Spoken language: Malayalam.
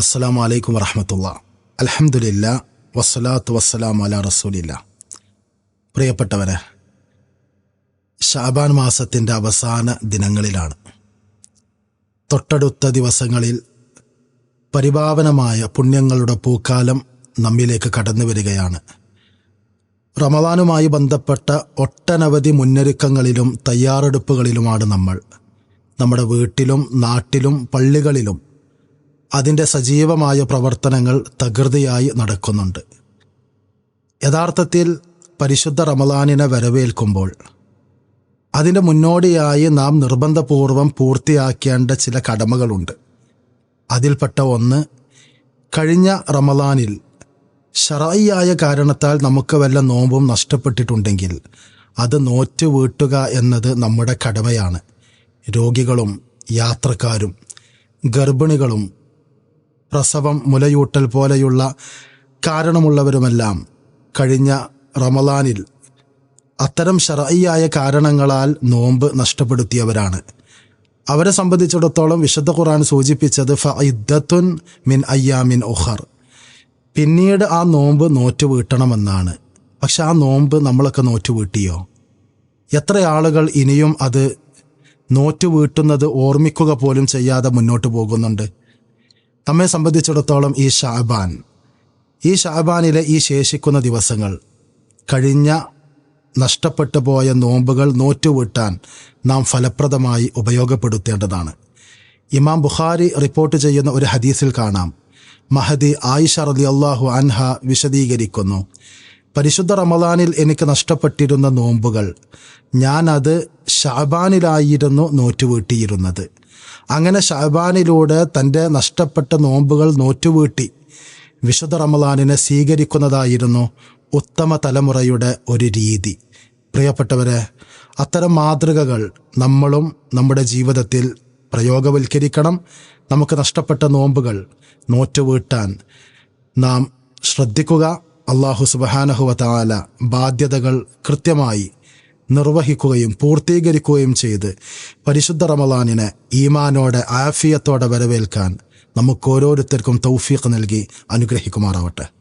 അസ്സലാമു വലൈക്കും വറഹമത്തുള്ള. അലഹമുല്ല വസ്സലാത്തു വസ്സലാം അല റസൂലില്ല. പ്രിയപ്പെട്ടവരെ ഷാബാൻ മാസത്തിന്റെ അവസാന ദിനങ്ങളിലാണ്. തൊട്ടടുത്ത ദിവസങ്ങളിൽ പരിപാവനമായ പുണ്യങ്ങളുടെ പൂക്കാലം നമ്മിലേക്ക് കടന്നു വരികയാണ്. റമദാനുമായി ബന്ധപ്പെട്ട ഒട്ടനവധി മുന്നൊരുക്കങ്ങളിലും തയ്യാറെടുപ്പുകളിലുമാണ് നമ്മൾ. നമ്മുടെ വീട്ടിലും നാട്ടിലും പള്ളികളിലും അതിന്റെ സജീവമായ പ്രവർത്തനങ്ങൾ തകൃതിയായി നടക്കുന്നുണ്ട്. യഥാർത്ഥത്തിൽ പരിശുദ്ധ റമലാനിനെ വരവേൽക്കുമ്പോൾ അതിന്റെ മുന്നോടിയായി നാം നിർബന്ധപൂർവം പൂർത്തിയാക്കേണ്ട ചില കടമകളുണ്ട്. അതിൽപ്പെട്ട ഒന്ന് കഴിഞ്ഞ റമലാനിൽ ഷറായിയായ കാരണത്താൽ നമുക്ക് വല്ല നോമ്പും നഷ്ടപ്പെട്ടിട്ടുണ്ടെങ്കിൽ അത് നോറ്റ് വീട്ടുക എന്നത് നമ്മുടെ കടമയാണ്. രോഗികളും യാത്രക്കാരും ഗർഭിണികളും പ്രസവം മുലയൂട്ടൽ പോലെയുള്ള കാരണമുള്ളവരുമെല്ലാം കഴിഞ്ഞ റമലാനിൽ അത്തരം ഷറയ്യായ കാരണങ്ങളാൽ നോമ്പ് നഷ്ടപ്പെടുത്തിയവരാണ്. അവരെ സംബന്ധിച്ചിടത്തോളം വിശുദ്ധ ഖുറാൻ സൂചിപ്പിച്ചത് ഫഇദ്ദത്തുൻ മിൻ അയ്യാമിൻ ഒഹർ പിന്നീട് ആ നോമ്പ് നോറ്റ് വീട്ടണമെന്നാണ് പക്ഷെ ആ നോമ്പ് നമ്മളൊക്കെ നോറ്റ് വീട്ടിയോ എത്ര ആളുകൾ ഇനിയും അത് നോറ്റ് വീട്ടുന്നത് ഓർമ്മിക്കുക പോലും ചെയ്യാതെ മുന്നോട്ട് പോകുന്നുണ്ട്? നമ്മെ സംബന്ധിച്ചിടത്തോളം ഈ ഷാബാൻ ഈ ഷാബാനിലെ ഈ ശേഷിക്കുന്ന ദിവസങ്ങൾ കഴിഞ്ഞ നഷ്ടപ്പെട്ടു പോയ നോമ്പുകൾ നോറ്റുവിട്ടാൻ നാം ഫലപ്രദമായി ഉപയോഗപ്പെടുത്തേണ്ടതാണ്. ഇമാം ബുഖാരി റിപ്പോർട്ട് ചെയ്യുന്ന ഒരു ഹദീസിൽ കാണാം. മഹദി ആയിഷ റലി അള്ളാഹു അൻഹ വിശദീകരിക്കുന്നു പരിശുദ്ധ റമദാനിൽ എനിക്ക് നഷ്ടപ്പെട്ടിരുന്ന നോമ്പുകൾ ഞാനത് ഷാബാനിലായിരുന്നു നോറ്റുവീട്ടിയിരുന്നത്. അങ്ങനെ ഷാബാനിലൂടെ തന്റെ നഷ്ടപ്പെട്ട നോമ്പുകൾ നോറ്റുവീട്ടി. വിശുദ്ധ റമലാനിനെ സ്വീകരിക്കുന്നതായിരുന്നു ഉത്തമ തലമുറയുടെ ഒരു രീതി. പ്രിയപ്പെട്ടവരെ അത്തരം മാതൃകകൾ നമ്മളും നമ്മുടെ ജീവിതത്തിൽ പ്രയോഗവൽക്കരിക്കണം. നമുക്ക് നഷ്ടപ്പെട്ട നോമ്പുകൾ നോറ്റുവീട്ടാൻ നാം ശ്രദ്ധിക്കുക. അള്ളാഹു സുബഹാനഹുവ താല ബാധ്യതകൾ കൃത്യമായി നിർവഹിക്കുകയും പൂർത്തീകരിക്കുകയും ചെയ്ത് പരിശുദ്ധ റമലാനിനെ ഈമാനോടെ ആഫിയത്തോടെ വരവേൽക്കാൻ നമുക്ക് ഓരോരുത്തർക്കും തൗഫീഖ് നൽകി അനുഗ്രഹിക്കുമാറാവട്ടെ.